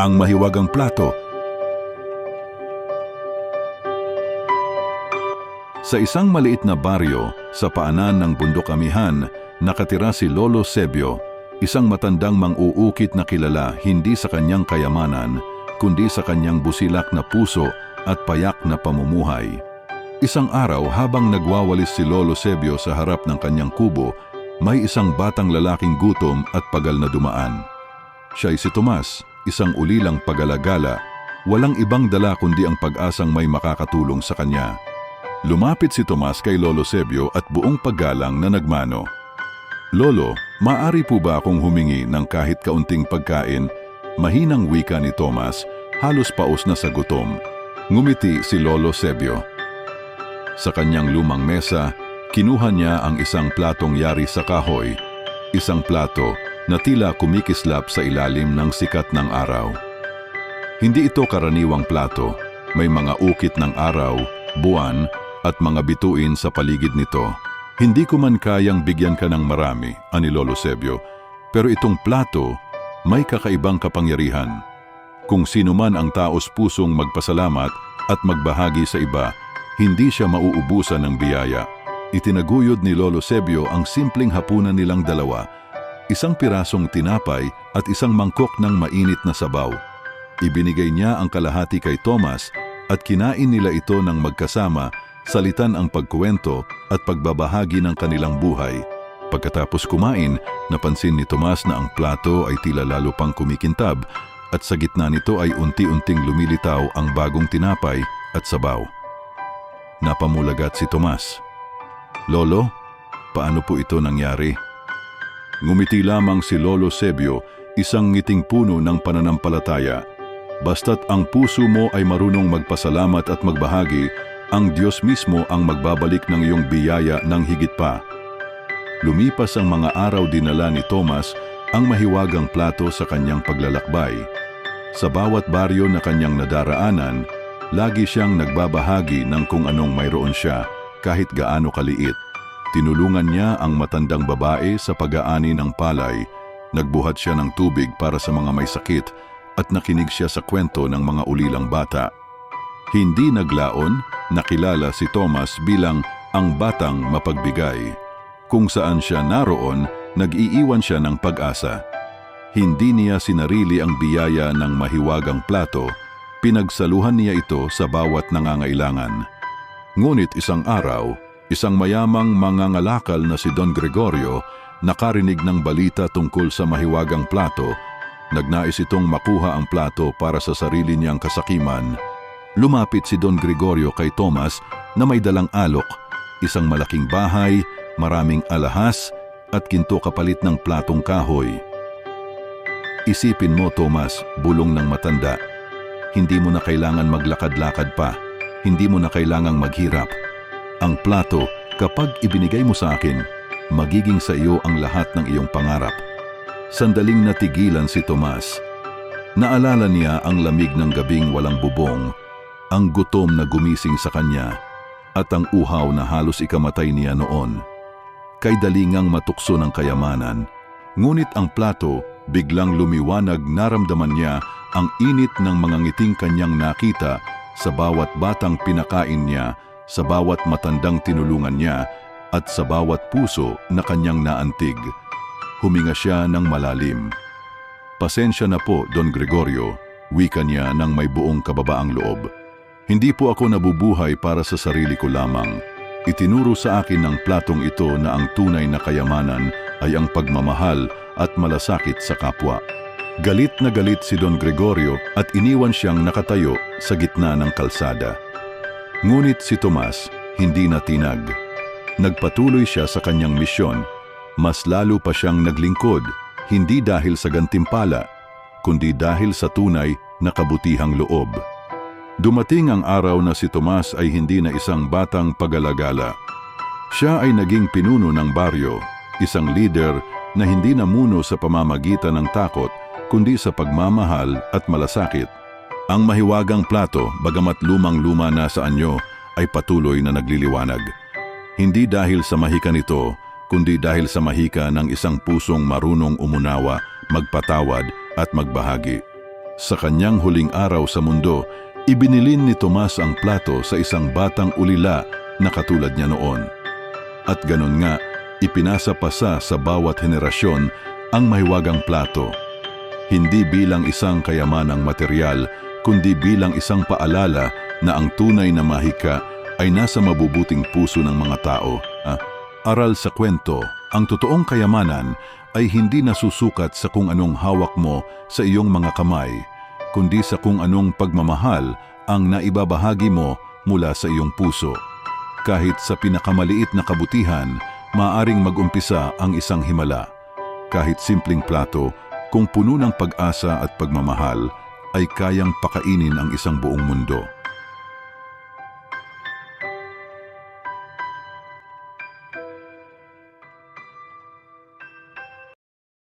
ang mahiwagang plato. Sa isang maliit na baryo, sa paanan ng bundok Amihan, nakatira si Lolo Sebio, isang matandang mang-uukit na kilala hindi sa kanyang kayamanan, kundi sa kanyang busilak na puso at payak na pamumuhay. Isang araw habang nagwawalis si Lolo Sebio sa harap ng kanyang kubo, may isang batang lalaking gutom at pagal na dumaan. Siya'y si Tomas, isang ulilang pagalagala, walang ibang dala kundi ang pag-asang may makakatulong sa kanya. Lumapit si Tomas kay Lolo Sebio at buong paggalang na nagmano. Lolo, maari po ba akong humingi ng kahit kaunting pagkain? Mahinang wika ni Tomas, halos paos na sa gutom. Ngumiti si Lolo Sebio. Sa kanyang lumang mesa, kinuha niya ang isang platong yari sa kahoy, isang plato na tila kumikislap sa ilalim ng sikat ng araw. Hindi ito karaniwang plato, may mga ukit ng araw, buwan, at mga bituin sa paligid nito. Hindi ko man kayang bigyan ka ng marami, ani Lolo Sebio, pero itong plato may kakaibang kapangyarihan. Kung sino man ang taos pusong magpasalamat at magbahagi sa iba, hindi siya mauubusan ng biyaya. Itinaguyod ni Lolo Sebio ang simpleng hapunan nilang dalawa, isang pirasong tinapay at isang mangkok ng mainit na sabaw. Ibinigay niya ang kalahati kay Thomas at kinain nila ito ng magkasama, salitan ang pagkuwento at pagbabahagi ng kanilang buhay. Pagkatapos kumain, napansin ni Tomas na ang plato ay tila lalo pang kumikintab at sa gitna nito ay unti-unting lumilitaw ang bagong tinapay at sabaw. Napamulagat si Tomas. Lolo, paano po ito nangyari? Ngumiti lamang si Lolo Sebio, isang ngiting puno ng pananampalataya. Basta't ang puso mo ay marunong magpasalamat at magbahagi, ang Diyos mismo ang magbabalik ng iyong biyaya ng higit pa. Lumipas ang mga araw dinala ni Thomas ang mahiwagang plato sa kanyang paglalakbay. Sa bawat baryo na kanyang nadaraanan, Lagi siyang nagbabahagi ng kung anong mayroon siya, kahit gaano kaliit. Tinulungan niya ang matandang babae sa pag-aani ng palay, nagbuhat siya ng tubig para sa mga may sakit, at nakinig siya sa kwento ng mga ulilang bata. Hindi naglaon, nakilala si Thomas bilang ang batang mapagbigay. Kung saan siya naroon, nag-iiwan siya ng pag-asa. Hindi niya sinarili ang biyaya ng mahiwagang plato, Pinagsaluhan niya ito sa bawat nangangailangan. Ngunit isang araw, isang mayamang mangangalakal na si Don Gregorio nakarinig ng balita tungkol sa mahiwagang plato, nagnais itong makuha ang plato para sa sarili niyang kasakiman. Lumapit si Don Gregorio kay Thomas na may dalang alok, isang malaking bahay, maraming alahas at ginto kapalit ng platong kahoy. Isipin mo, Thomas, bulong ng matanda, hindi mo na kailangan maglakad-lakad pa. Hindi mo na kailangang maghirap. Ang plato, kapag ibinigay mo sa akin, magiging sa iyo ang lahat ng iyong pangarap. Sandaling natigilan si Tomas. Naalala niya ang lamig ng gabing walang bubong, ang gutom na gumising sa kanya, at ang uhaw na halos ikamatay niya noon. Kay dalingang matukso ng kayamanan, ngunit ang plato biglang lumiwanag naramdaman niya ang init ng mga ngiting kanyang nakita sa bawat batang pinakain niya, sa bawat matandang tinulungan niya, at sa bawat puso na kanyang naantig. Huminga siya ng malalim. Pasensya na po, Don Gregorio, wika niya ng may buong kababaang loob. Hindi po ako nabubuhay para sa sarili ko lamang. Itinuro sa akin ng platong ito na ang tunay na kayamanan ay ang pagmamahal at malasakit sa kapwa. Galit na galit si Don Gregorio at iniwan siyang nakatayo sa gitna ng kalsada. Ngunit si Tomas hindi natinag. Nagpatuloy siya sa kanyang misyon. Mas lalo pa siyang naglingkod, hindi dahil sa gantimpala, kundi dahil sa tunay na kabutihang loob. Dumating ang araw na si Tomas ay hindi na isang batang pagalagala. Siya ay naging pinuno ng baryo, isang leader na hindi namuno sa pamamagitan ng takot kundi sa pagmamahal at malasakit. Ang mahiwagang plato, bagamat lumang-luma na sa anyo, ay patuloy na nagliliwanag. Hindi dahil sa mahika nito, kundi dahil sa mahika ng isang pusong marunong umunawa, magpatawad at magbahagi. Sa kanyang huling araw sa mundo, ibinilin ni Tomas ang plato sa isang batang ulila na katulad niya noon. At ganun nga, ipinasa pa sa sa bawat henerasyon ang mahiwagang plato. Hindi bilang isang kayamanang material, kundi bilang isang paalala na ang tunay na mahika ay nasa mabubuting puso ng mga tao. Ah, aral sa kwento, ang totoong kayamanan ay hindi nasusukat sa kung anong hawak mo sa iyong mga kamay, kundi sa kung anong pagmamahal ang naibabahagi mo mula sa iyong puso. Kahit sa pinakamaliit na kabutihan, maaring magumpisa ang isang himala. Kahit simpleng plato, kung puno ng pag-asa at pagmamahal, ay kayang pakainin ang isang buong mundo.